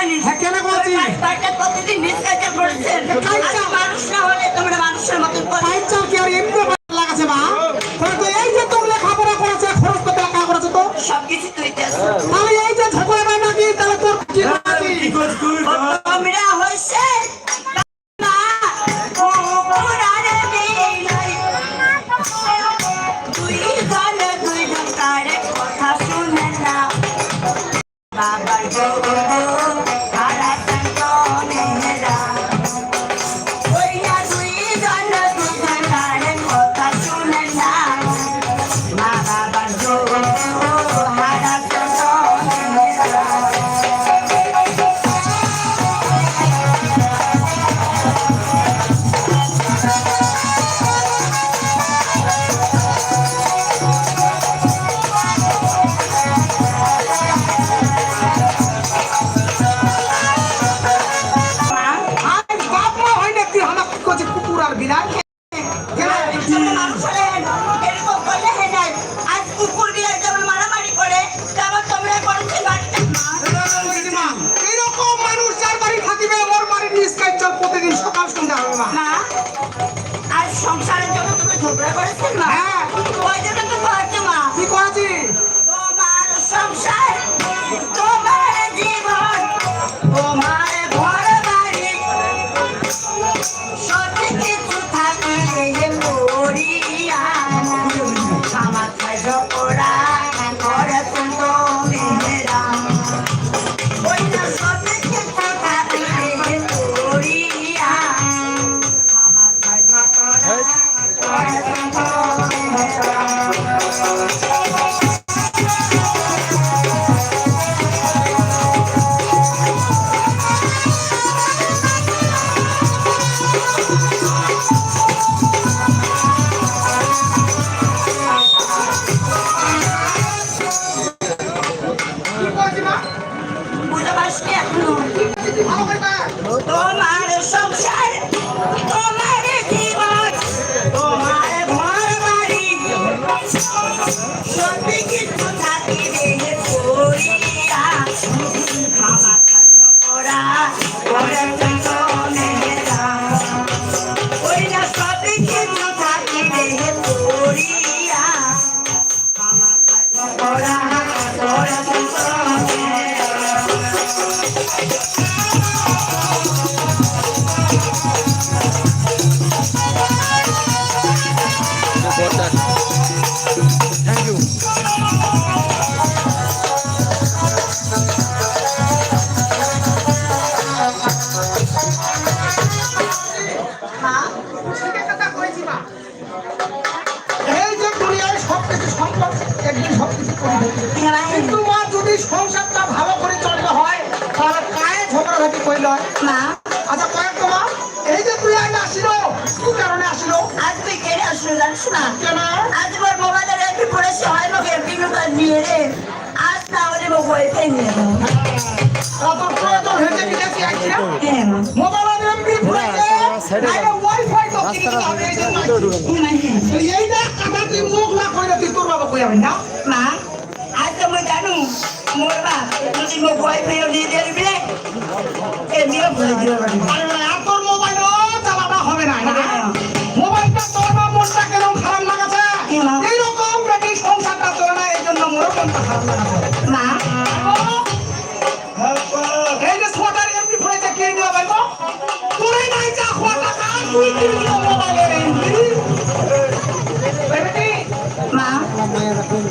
জানি। কেন করছি প্রতিদিন মিসকাইজা করছেন। মানুষ না হলে তোমার সংসার তোমার জীবন তোমার এই যে দুনিয়ায় সবকিছু সম্ভব একদিন দেবে। কিন্তু মা যদি সংসারটা ভালো করে চলতে হয় তাহলে কায়ে ঝগড়াঝাটি কইল হয়। মা। আচ্ছা কয়েক তোমা এই যে তুই আজ আসিল কি কারণে আসিল? আজ তুই কেড়ে আসলো জানিস না? কেন? আজ আমার মোবাইলে রেখে পড়েছে হয় এমপিং কার্ড নিয়ে রে আজ তাহলে মোবাইল নিয়ে যাব তোর প্রয়োজন হয়েছে কি দেখি আইছি না হ্যাঁ মা মোবাইল এমবি ফুরাইছে সাইডে আগে ওয়াইফাই তো কিনে দিতে হবে এই জন্য আইছি। এই না কথা তুই মুখ না কইলে তুই তোর বাবা কই আমি না মা আজ তো মই জানো মোর বাপ যদি মোবাইল পেয়ে দিয়ে দিবি এমনিও বলে দিও আরে আর তোর মোবাইল চালানো হবে না মোবাইলটা তোর বা মনটা কেন খারাপ লাগাছে? এইরকম বেটি সংসারটা চলে না এই জন্য মা তুই মোবাইলের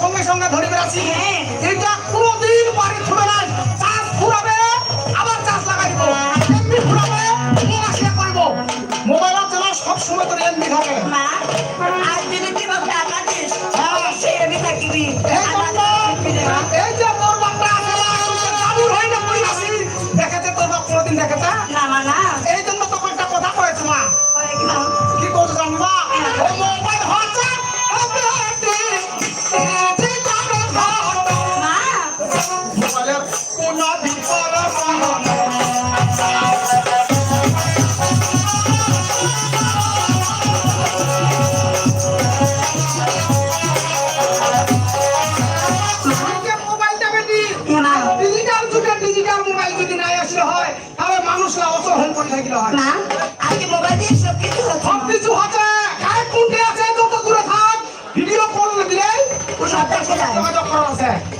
সঙ্গে সঙ্গে ধরে বেড়াচ্ছি। এটা কোনোদিন বাড়ি ছুটে নাই চার্জ ফুরাবে আবার চার্জ লাগাই করব মোবাইলের জন্য সব সময় তোর এমনি থাকে মানুষরা অসহন করে থাকিলে হয় মা আজকে মোবাইল দিয়ে সব কিছু ও সব দেখে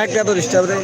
ম্যাকটা তো ডিস্টার্ব রে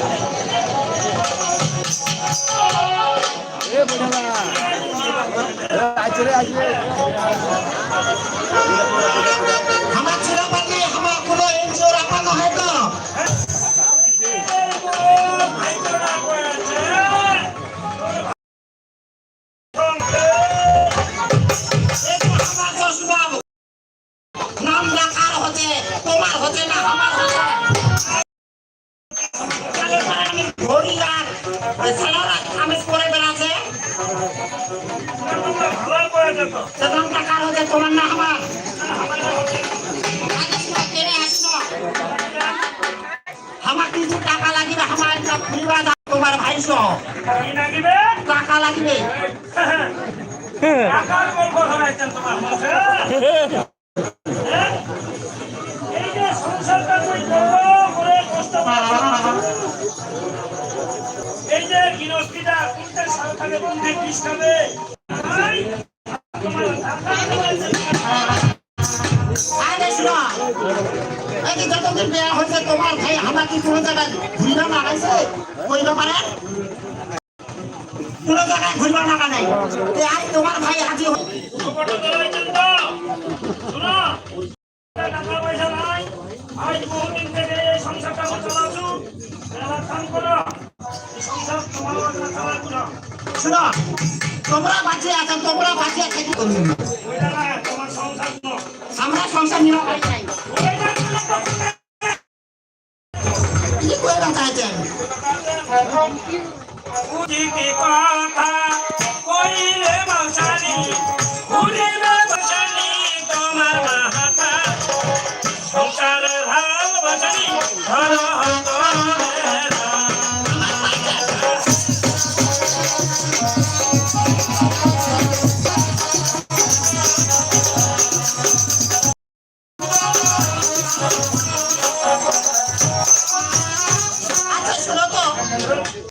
Thank you. আমার ছেলে নিবা যা তোমার ভাই সহ টাকা লাগবে। হ্যাঁ? এই যে সংসারটা তুই করে কষ্ট এই যে গৃহস্থীটা কোনটা সাল থাকে কোনটা কৃষ খাবে তোমার এই যতদিন বিয়া হয়েছে, তোমার ভাই আমার কি কোনো জায়গায় ঘুরিবা মারাইছে ওই পারে মানে? কোনো জায়গায় ঘুরিবা মারা নাই। আই, তোমার ভাই আজ সংসার তোমরা বাঁচিয়ে তোমরা আমরা সংসার নিয়ে Hara Hara